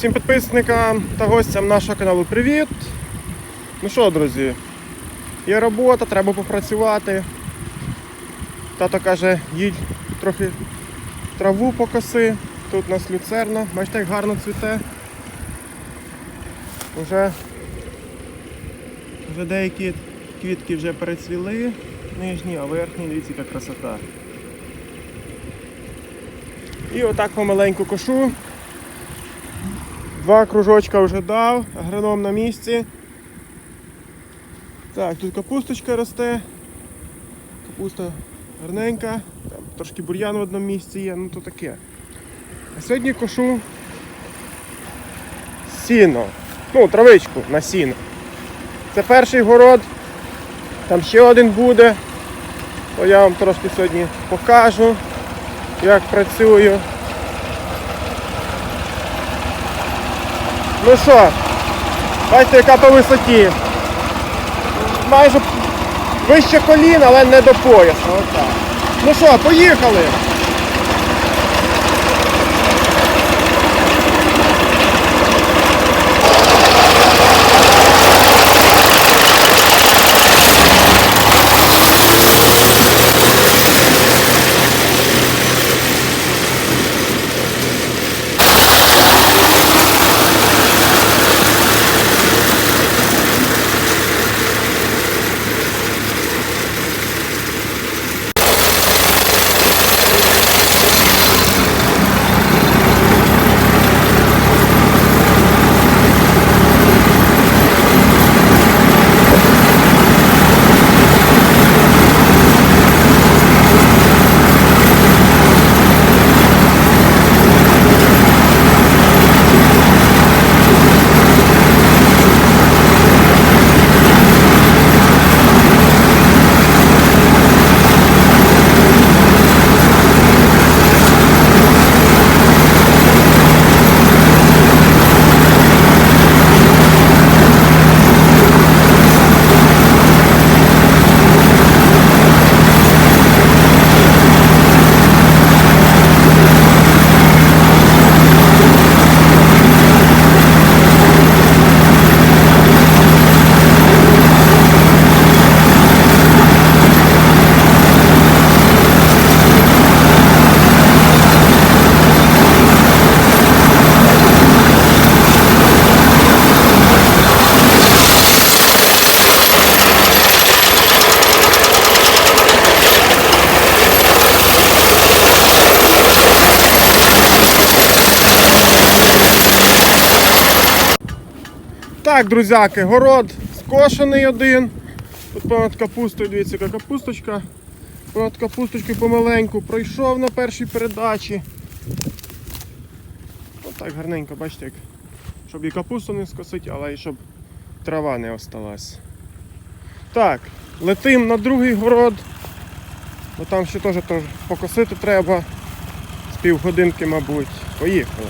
Всім підписникам та гостям нашого каналу привіт. Ну що, друзі, є робота, треба попрацювати. Тато каже, їдь трохи траву покоси. Тут у нас люцерна, бачите, як гарно цвіте. Уже, вже деякі квітки вже перецвіли, нижні, а верхні, дивіться, яка красота. І отак помаленьку кошу. Два кружочка вже дав, агроном на місці. Так, тут капусточка росте. Капуста гарненька. Там трошки бур'ян в одному місці є, ну то таке. А сьогодні кошу сіно. Ну, травичку на сіно. Це перший город. Там ще один буде. То я вам трошки сьогодні покажу, як працюю. Ну що, бачите, яка по висоті. Майже вище коліна, але не до пояса. Ну що, поїхали! Так, друзяки, город скошений один. Тут понад капустою, дивіться, яка капусточка. Понад капусточкою помаленьку пройшов на першій передачі. Отак гарненько, бачите, як. щоб і капусту не скосити, але і щоб трава не осталась. Так, летим на другий город. Бо там ще теж покосити треба. З півгодинки, мабуть. Поїхали.